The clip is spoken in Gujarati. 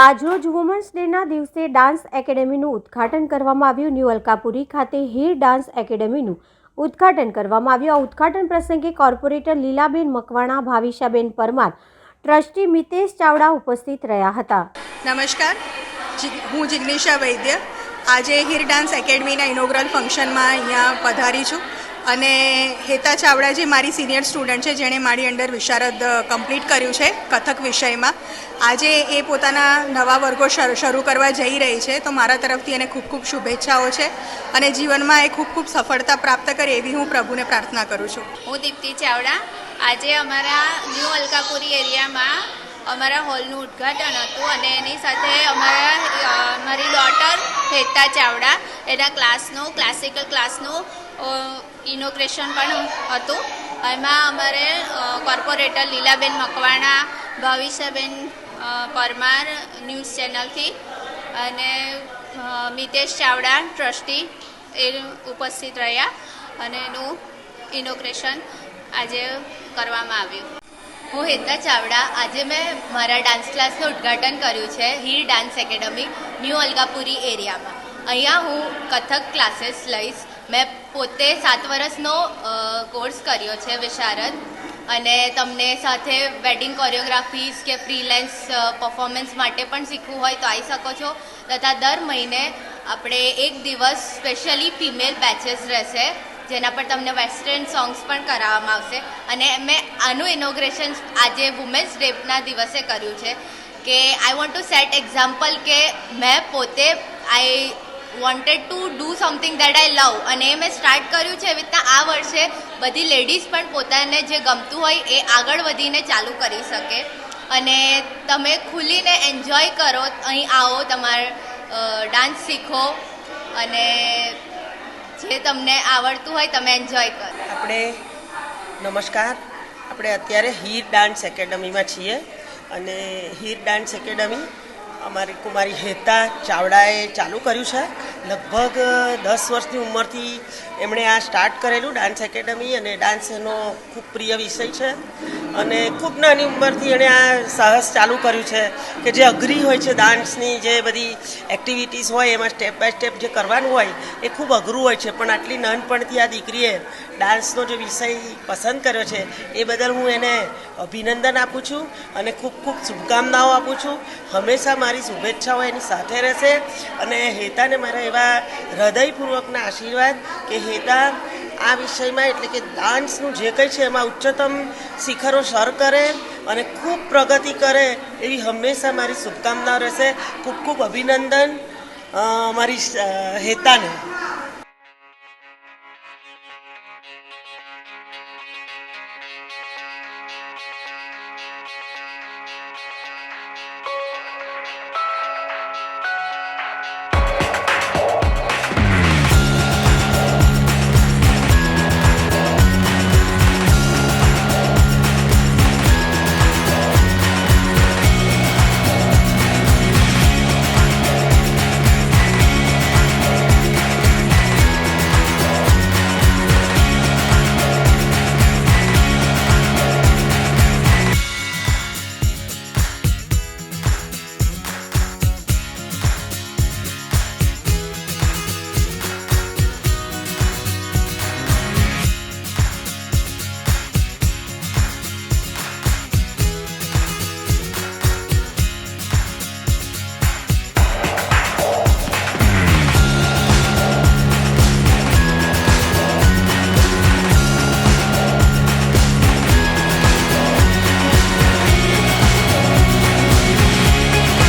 આજરોજ વુમન્સ ડેના દિવસે ડાન્સ એકેડેમીનું ઉદ્ઘાટન કરવામાં આવ્યું. ન્યૂ અલકાપુરી ખાતે હીર ડાન્સ એકેડેમીનું ઉદ્ઘાટન કરવામાં આવ્યું. આ ઉદ્ઘાટન પ્રસંગે કોર્પોરેટર લીલાબેન મકવાણા, ભાવિશાબેન પરમાર, ટ્રસ્ટી મિતેશ ચાવડા ઉપસ્થિત રહ્યા હતા. નમસ્કાર. હું જિજ્ઞેશા વૈદ્ય. આજે હીર ડાન્સ એકેડમીના ઇનોગ્રલ ફંક્શનમાં અહીંયા પધારી છું. અને હેતા ચાવડા જે મારી સિનિયર સ્ટુડન્ટ છે, જેણે મારી અંડર વિશારદ કમ્પ્લીટ કર્યું છે કથક વિષયમાં. આજે એ પોતાના નવા વર્ગો શરૂ કરવા જઈ રહી છે, તો મારા તરફથી એને ખૂબ ખૂબ શુભેચ્છાઓ છે અને જીવનમાં એ ખૂબ ખૂબ સફળતા પ્રાપ્ત કરે એવી હું પ્રભુને પ્રાર્થના કરું છું. હું દીપ્તિ ચાવડા. આજે અમારા ન્યૂ અલકાપુરી એરિયામાં અમારા હોલનું ઉદ્ઘાટન હતું અને એની સાથે અમારા મારી ડોટર હેતા ચાવડા. એના ક્લાસનું ક્લાસિકલ ક્લાસનું ઇનોગ્રેશન પણ હતું. એમાં અમારે કોર્પોરેટર લીલાબેન મકવાણા ભાવિશાબેન અ, પરમાર ન્યૂઝ ચેનલથી અને મિતેશ ચાવડા ટ્રસ્ટી એ ઉપસ્થિત રહ્યા અને એનું ઇનોગ્રેશન આજે કરવામાં આવ્યું. હું હેતા ચાવડા. આજે મેં મારા ડાન્સ ક્લાસનું ઉદ્ઘાટન કર્યું છે Heer dance academy new Alkapuri એરિયામાં. અહીંયા હું કથક ક્લાસીસ લઈશ મેં પોતે સાત વર્ષનો કોર્સ કર્યો છે વિશારદ. અને તમને સાથે વેડિંગ કોરિયોગ્રાફીસ કે ફ્રીલેન્સ પરફોર્મન્સ માટે પણ શીખવું હોય તો આવી શકો છો. તથા દર મહિને આપણે એક દિવસ સ્પેશિયલી ફિમેલ બેચેસ રહેશે, જેના પર તમને વેસ્ટર્ન સોંગ્સ પણ કરાવવામાં આવશે. અને મેં આનું ઇનોગ્રેશન આજે વુમેન્સ ડેના દિવસે કર્યું છે કે I want to set example કે મેં પોતે I wanted to do something that I love અને એ મેં સ્ટાર્ટ કર્યું છે એવી રીતના આ વર્ષે બધી લેડીઝ પણ પોતાને જે ગમતું હોય એ આગળ વધીને ચાલુ કરી શકે. અને તમે ખુલીને એન્જોય કરો, અહીં આવો, તમારે ડાન્સ શીખો. અને જે તમને આવડતું હોય તમે એન્જોય કરો. આપણે, નમસ્કાર. આપણે અત્યારે હીર ડાન્સ એકેડમીમાં છીએ. અને હીર ડાન્સ એકેડમી અમારી કુમારી હેતા ચાવડાએ ચાલુ કર્યું છે. લગભગ દસ વર્ષની ઉંમરથી એમણે આ સ્ટાર્ટ કરેલું ડાન્સ એકેડમી અને ડાન્સ એનો ખૂબ પ્રિય વિષય છે. અને ખૂબ નાની ઉંમરથી એણે આ સાહસ ચાલુ કર્યું છે કે જે અઘરી હોય છે ડાન્સની જે બધી એક્ટિવિટીઝ હોય, એમાં સ્ટેપ બાય સ્ટેપ જે કરવાનું હોય, એ ખૂબ અઘરું હોય છે. પણ આટલી નાનપણથી આ દીકરીએ ડાન્સનો જે વિષય પસંદ કર્યો છે, એ બદલ હું એને અભિનંદન આપું છું અને ખૂબ ખૂબ શુભકામનાઓ આપું છું. હંમેશા મારી શુભેચ્છાઓ એની સાથે રહેશે અને હેતાને મારા એવા હૃદયપૂર્વકના આશીર્વાદ કે હેતા આ વિષયમાં એટલે કે ડાન્સનું જે કંઈ છે એમાં ઉચ્ચતમ શિખરો સર કરે અને ખૂબ પ્રગતિ કરે એવી હંમેશા મારી શુભકામનાઓ રહેશે. ખૂબ ખૂબ અભિનંદન મારી હેતાને.